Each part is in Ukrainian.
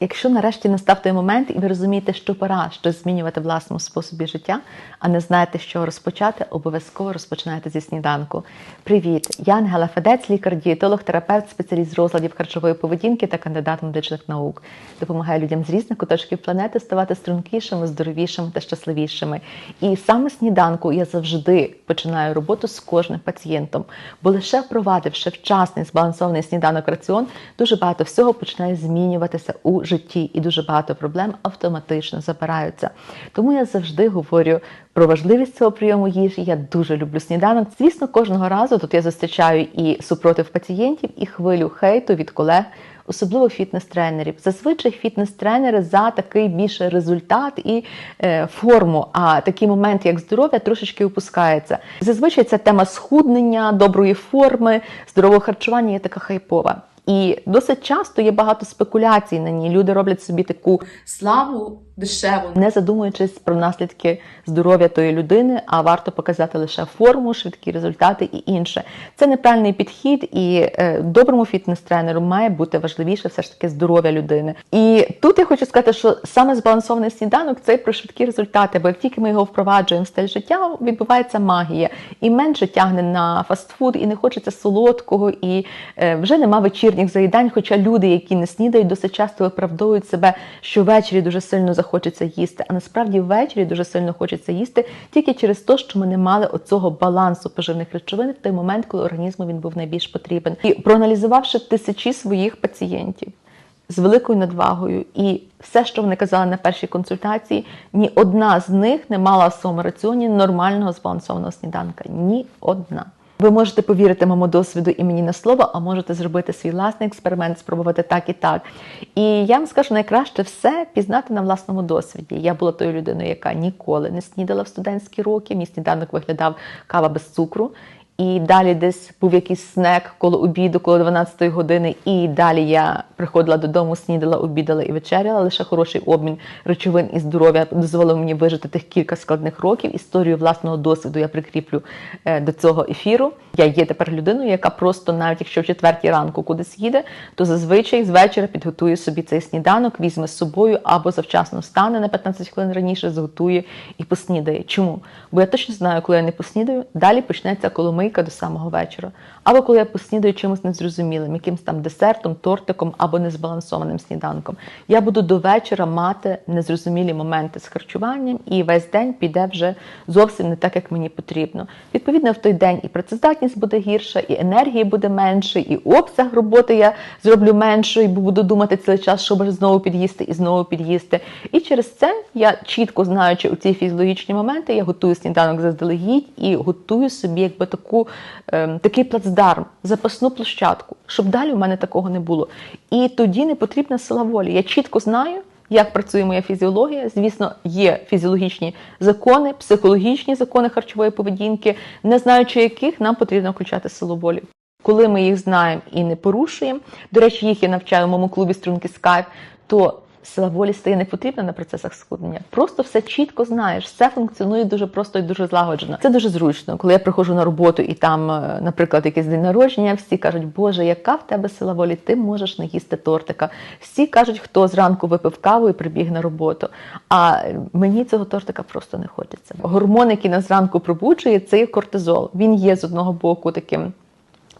Якщо нарешті настав той момент, і ви розумієте, що пора щось змінювати в власному способі життя, а не знаєте, чого розпочати, обов'язково розпочинайте зі сніданку. Привіт! Я Ангела Федець, лікар-дієтолог, терапевт, спеціаліст з розладів харчової поведінки та кандидат медичних наук. Допомагаю людям з різних куточків планети ставати стрункішими, здоровішими та щасливішими. І саме сніданку я завжди починаю роботу з кожним пацієнтом, бо лише впровадивши вчасний збалансований сніданок раціон, дуже багато всього починає змінюватися у житті, і дуже багато проблем автоматично забираються. Тому я завжди говорю про важливість цього прийому їжі. Я дуже люблю сніданок. Звісно, кожного разу тут я зустрічаю і супротив пацієнтів, і хвилю хейту від колег. Особливо фітнес-тренерів. Зазвичай фітнес-тренери за такий більше результат і е, форму. А такий момент, як здоров'я, трошечки опускається. Зазвичай ця тема схуднення, доброї форми, здорового харчування є така хайпова. І досить часто є багато спекуляцій на ній. Люди роблять собі таку славу дешеву, не задумуючись про наслідки здоров'я тої людини, а варто показати лише форму, швидкі результати і інше. Це неправильний підхід, і е, доброму фітнес-тренеру має бути важливіше все ж таки здоров'я людини. І тут я хочу сказати, що саме збалансований сніданок це про швидкі результати, бо як тільки ми його впроваджуємо в стиль життя, відбувається магія, і менше тягне на фастфуд, і не хочеться солодкого, і е, вже нема вечірніх заїдань. Хоча люди, які не снідають, досить часто виправдовують себе, що ввечері дуже сильно захочеться їсти. А насправді ввечері дуже сильно хочеться їсти тільки через те, що ми не мали оцього балансу поживних речовин в той момент, коли організму він був найбільш потрібен. І проаналізувавши тисячі своїх пацієнтів. З великою надвагою, і все, що вони казали на першій консультації, ні одна з них не мала в своєму раціоні нормального збалансованого сніданка. Ні одна. Ви можете повірити моєму досвіду і мені на слово, а можете зробити свій власний експеримент, спробувати так і так. І я вам скажу, найкраще все пізнати на власному досвіді. Я була тою людиною, яка ніколи не снідала в студентські роки. Мій сніданок виглядав кава без цукру. І далі десь був якийсь снек коло обіду, коло 12 години. І далі я приходила додому, снідала, обідала і вечеряла. Лише хороший обмін речовин і здоров'я дозволив мені вижити тих кілька складних років. Історію власного досвіду я прикріплю е, до цього ефіру. Я є тепер людиною, яка просто, навіть якщо в четвертій ранку кудись їде, то зазвичай з вечора підготує собі цей сніданок, візьме з собою або завчасно встане на 15 хвилин раніше, зготує і поснідає. Чому? Бо я точно знаю, коли я не поснідаю, далі почнеться коломийка до самого вечора. Або коли я поснідаю чимось незрозумілим, якимось там десертом, тортиком або незбалансованим сніданком. Я буду до вечора мати незрозумілі моменти з харчуванням, і весь день піде вже зовсім не так, як мені потрібно. Відповідно, в той день і працездатність буде гірша, і енергії буде менше, і обсяг роботи я зроблю меншою, бо буду думати цілий час, щоб знову під'їсти і знову під'їсти. І через це я чітко знаючи у ці фізіологічні моменти, я готую сніданок заздалегідь і готую собі якби таку, ем, такий плацдарм, запасну площадку, щоб далі у мене такого не було. І тоді не потрібна сила волі. Я чітко знаю. Як працює моя фізіологія? Звісно, є фізіологічні закони, психологічні закони харчової поведінки, не знаючи яких нам потрібно включати силу волі. Коли ми їх знаємо і не порушуємо, до речі, їх я навчаю в моєму клубі струнки Skype, то сила волі стає не потрібна на процесах схуднення. Просто все чітко знаєш, все функціонує дуже просто і дуже злагоджено. Це дуже зручно. Коли я приходжу на роботу і там, е, наприклад, якийсь день народження, всі кажуть, Боже, яка в тебе сила волі? Ти можеш не їсти тортика. Всі кажуть, хто зранку випив каву і прибіг на роботу. А мені цього тортика просто не хочеться. Гормон, який нас зранку пробуджує, це кортизол. Він є з одного боку таким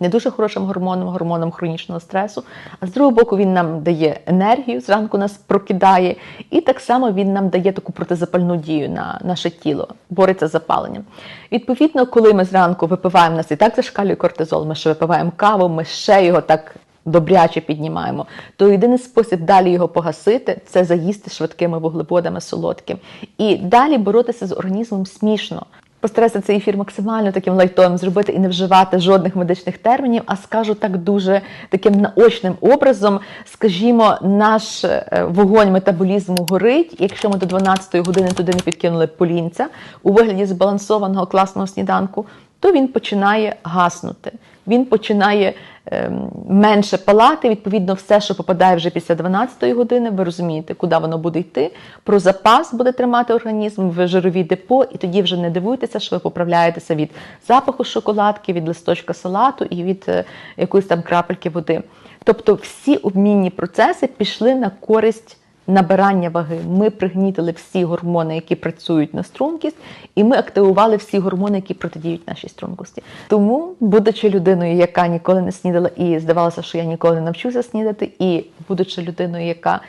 не дуже хорошим гормоном, гормоном хронічного стресу. А з другого боку, він нам дає енергію, зранку нас прокидає, і так само він нам дає таку протизапальну дію на наше тіло, бореться з запаленням. Відповідно, коли ми зранку випиваємо нас і так зашкалює кортизол, ми ще випиваємо каву, ми ще його так. Добряче піднімаємо, то єдиний спосіб далі його погасити це заїсти швидкими вуглеводами солодким. І далі боротися з організмом смішно. Постараюся цей ефір максимально таким лайтовим зробити і не вживати жодних медичних термінів, а скажу так дуже таким наочним образом. Скажімо, наш е, вогонь метаболізму горить. Якщо ми до 12-ї години туди не підкинули полінця у вигляді збалансованого класного сніданку, то він починає гаснути. Він починає ем, менше палати. Відповідно, все, що попадає вже після 12-ї години, ви розумієте, куди воно буде йти. Про запас буде тримати організм в жирові депо, і тоді вже не дивуйтеся, що ви поправляєтеся від запаху шоколадки, від листочка салату і від е, якоїсь там крапельки води. Тобто всі обмінні процеси пішли на користь набирання ваги. Ми пригнітили всі гормони, які працюють на стрункість, і ми активували всі гормони, які протидіють нашій стрункості. Тому, будучи людиною, яка ніколи не снідала, і здавалося, що я ніколи не навчуся снідати, і будучи людиною, яка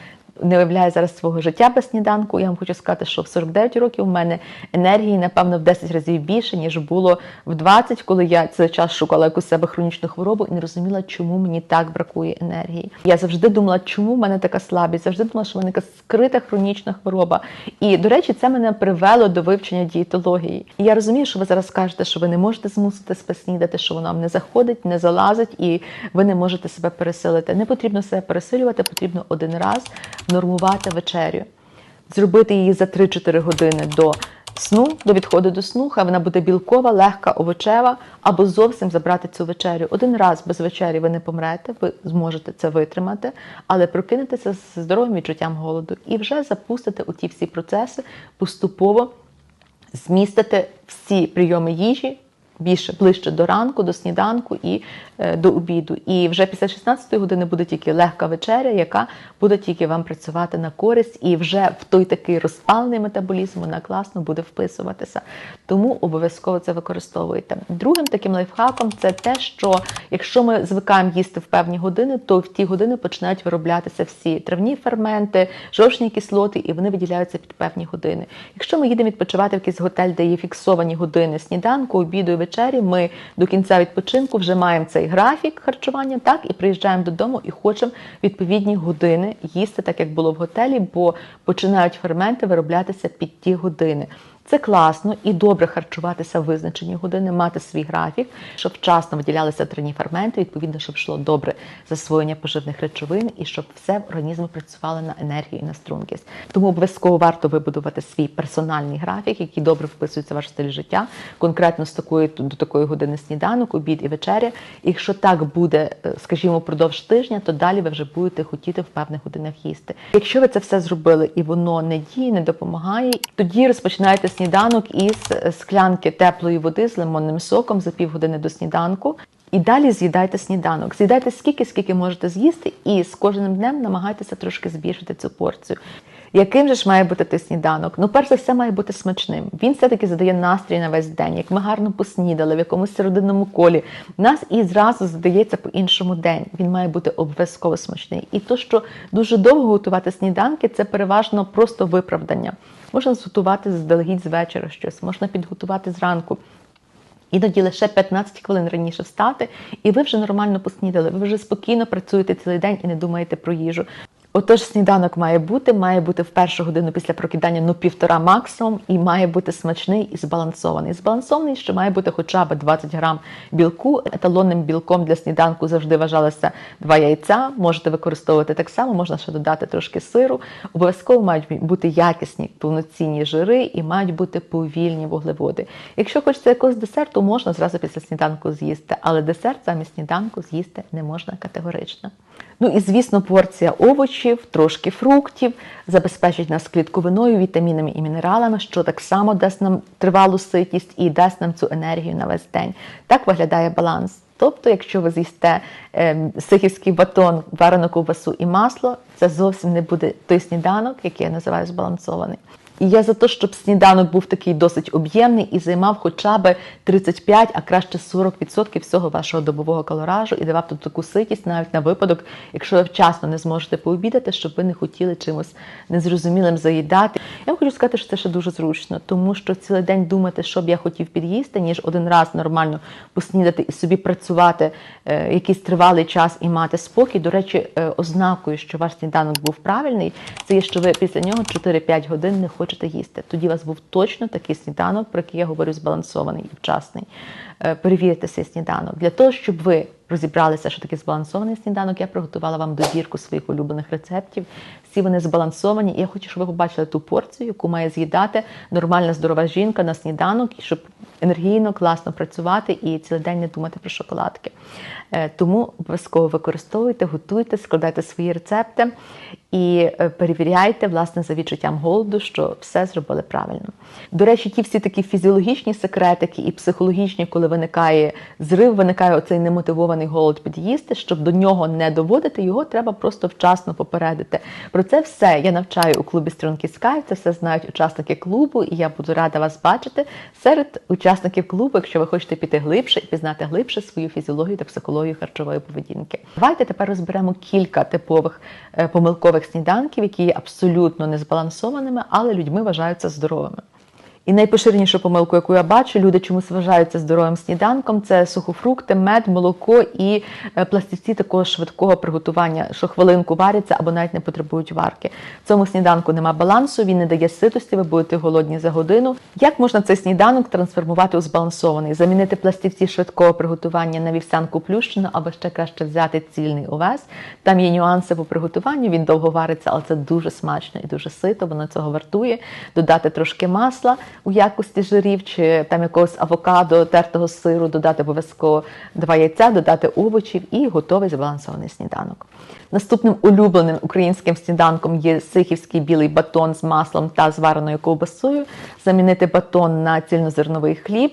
не виявляє зараз свого життя без сніданку. Я вам хочу сказати, що в 49 років у мене енергії, напевно, в 10 разів більше, ніж було в 20, коли я цей час шукала якусь себе хронічну хворобу і не розуміла, чому мені так бракує енергії. Я завжди думала, чому в мене така слабість, завжди думала, що в мене якась скрита хронічна хвороба. І, до речі, це мене привело до вивчення дієтології. І я розумію, що ви зараз скажете, що ви не можете змусити себе снідати, що воно вам не заходить, не залазить, і ви не можете себе пересилити. Не потрібно себе пересилювати, потрібно один раз нормувати вечерю, зробити її за 3-4 години до сну, до відходу до сну, хай вона буде білкова, легка, овочева, або зовсім забрати цю вечерю. Один раз без вечері ви не помрете, ви зможете це витримати, але прокинетеся з здоровим відчуттям голоду і вже запустите у ті всі процеси поступово змістити всі прийоми їжі більше ближче до ранку, до сніданку і е, до обіду. І вже після 16-ї години буде тільки легка вечеря, яка буде тільки вам працювати на користь, і вже в той такий розпалений метаболізм вона класно буде вписуватися. Тому обов'язково це використовуйте. Другим таким лайфхаком це те, що якщо ми звикаємо їсти в певні години, то в ті години починають вироблятися всі травні ферменти, жовчні кислоти, і вони виділяються під певні години. Якщо ми їдемо відпочивати в якийсь готель, де є фіксовані години сніданку, обіду і вечері, ми до кінця відпочинку вже маємо цей графік харчування, так і приїжджаємо додому і хочемо відповідні години їсти, так як було в готелі, бо починають ферменти вироблятися під ті години. Це класно і добре харчуватися в визначені години, мати свій графік, щоб вчасно виділялися травні ферменти, відповідно, щоб йшло добре засвоєння поживних речовин і щоб все в організмі працювало на енергію і на стрункість. Тому обов'язково варто вибудувати свій персональний графік, який добре вписується в ваш стиль життя, конкретно з такої до такої години сніданок, обід і вечеря. Якщо так буде, е, скажімо, впродовж тижня, то далі ви вже будете хотіти в певних годинах їсти. Якщо ви це все зробили і воно не діє, не допомагає, тоді розпочинаєте сніданок із склянки теплої води з лимонним соком за півгодини до сніданку. І далі з'їдайте сніданок. З'їдайте скільки, скільки можете з'їсти, і з кожним днем намагайтеся трошки збільшити цю порцію. Яким же ж має бути той сніданок? Ну, перш за все, має бути смачним. Він все-таки задає настрій на весь день. Як ми гарно поснідали в якомусь родинному колі, нас і зразу задається по іншому день. Він має бути обов'язково смачний. І то, що дуже довго готувати сніданки, це переважно просто виправдання. Можна зготувати заздалегідь з вечора щось, можна підготувати зранку. Іноді лише 15 хвилин раніше встати, і ви вже нормально поснідали. Ви вже спокійно працюєте цілий день і не думаєте про їжу. Отож, сніданок має бути, має бути в першу годину після прокидання ну півтора максимум, і має бути смачний і збалансований. Збалансований, що має бути хоча б 20 грам білку. Еталонним білком для сніданку завжди вважалося два яйця. Можете використовувати так само, можна ще додати трошки сиру. Обов'язково мають бути якісні повноцінні жири і мають бути повільні вуглеводи. Якщо хочеться якогось десерту, можна зразу після сніданку з'їсти, але десерт замість сніданку з'їсти не можна категорично. Ну і, звісно, порція овочів, трошки фруктів, забезпечить нас клітковиною, вітамінами і мінералами, що так само дасть нам тривалу ситість і дасть нам цю енергію на весь день. Так виглядає баланс. Тобто, якщо ви з'їсте е, сихівський батон, варену ковбасу і масло, це зовсім не буде той сніданок, який я називаю збалансований. І я за те, щоб сніданок був такий досить об'ємний і займав хоча б 35, а краще 40% всього вашого добового калоражу і давав тут таку ситість навіть на випадок, якщо ви вчасно не зможете пообідати, щоб ви не хотіли чимось незрозумілим заїдати. Я вам хочу сказати, що це ще дуже зручно, тому що цілий день думати, що б я хотів під'їсти, ніж один раз нормально поснідати і собі працювати е, якийсь тривалий час і мати спокій. До речі, е, ознакою, що ваш сніданок був правильний, це є, що ви після нього 4-5 годин не хочете хочете їсти. Тоді у вас був точно такий сніданок, про який я говорю, збалансований і вчасний. Е, перевірте цей сніданок. Для того, щоб ви розібралися, що таке збалансований сніданок, я приготувала вам добірку своїх улюблених рецептів. Всі вони збалансовані. І я хочу, щоб ви побачили ту порцію, яку має з'їдати нормальна здорова жінка на сніданок, щоб енергійно, класно працювати і цілий день не думати про шоколадки. Е, тому обов'язково використовуйте, готуйте, складайте свої рецепти. І е, перевіряйте власне за відчуттям голоду, що все зробили правильно. До речі, ті всі такі фізіологічні секретики і психологічні, коли виникає зрив, виникає оцей немотивований голод під'їсти, щоб до нього не доводити, його треба просто вчасно попередити. Про це все я навчаю у клубі струнки Sky, Це все знають учасники клубу, і я буду рада вас бачити серед учасників клубу, якщо ви хочете піти глибше і пізнати глибше свою фізіологію та психологію харчової поведінки. Давайте тепер розберемо кілька типових е, помилкових сніданків, які є абсолютно незбалансованими, але людьми вважаються здоровими. І найпоширенішу помилку, яку я бачу, люди чомусь вважаються здоровим сніданком, це сухофрукти, мед, молоко і е, пластівці такого швидкого приготування, що хвилинку варяться або навіть не потребують варки. В цьому сніданку нема балансу, він не дає ситості, ви будете голодні за годину. Як можна цей сніданок трансформувати у збалансований? Замінити пластівці швидкого приготування на вівсянку плющену, або ще краще взяти цільний овес. Там є нюанси по приготуванню, він довго вариться, але це дуже смачно і дуже сито, воно цього вартує. Додати трошки масла у якості жирів чи там якогось авокадо, тертого сиру, додати обов'язково два яйця, додати овочів і готовий збалансований сніданок. Наступним улюбленим українським сніданком є сихівський білий батон з маслом та звареною ковбасою. Замінити батон на цільнозерновий хліб.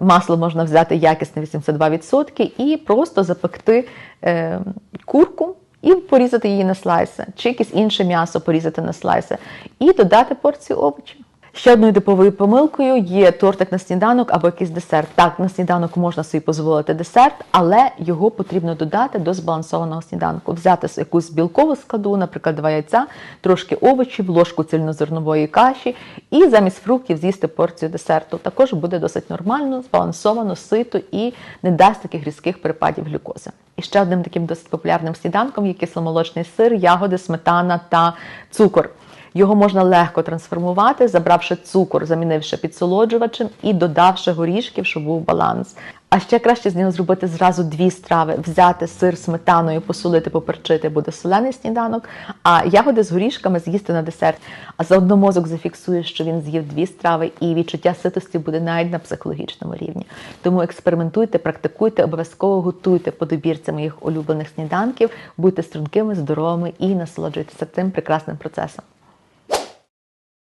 Масло можна взяти якісне 82% і просто запекти е, курку. І порізати її на слайси, чи якесь інше м'ясо порізати на слайси, і додати порцію овочів. Ще одною типовою помилкою є тортик на сніданок або якийсь десерт. Так, на сніданок можна собі дозволити десерт, але його потрібно додати до збалансованого сніданку. Взяти якусь білкову складу, наприклад, два яйця, трошки овочів, ложку цільнозернової каші, і замість фруктів з'їсти порцію десерту. Також буде досить нормально, збалансовано, сито і не дасть таких різких перепадів глюкози. І ще одним таким досить популярним сніданком є кисломолочний сир, ягоди, сметана та цукор. Його можна легко трансформувати, забравши цукор, замінивши підсолоджувачем і додавши горішків, щоб був баланс. А ще краще з нього зробити зразу дві страви: взяти сир сметаною, посолити, поперчити, буде солений сніданок, а ягоди з горішками з'їсти на десерт. А заодно мозок зафіксує, що він з'їв дві страви, і відчуття ситості буде навіть на психологічному рівні. Тому експериментуйте, практикуйте, обов'язково готуйте по добірці моїх улюблених сніданків, будьте стрункими, здоровими і насолоджуйтеся цим прекрасним процесом.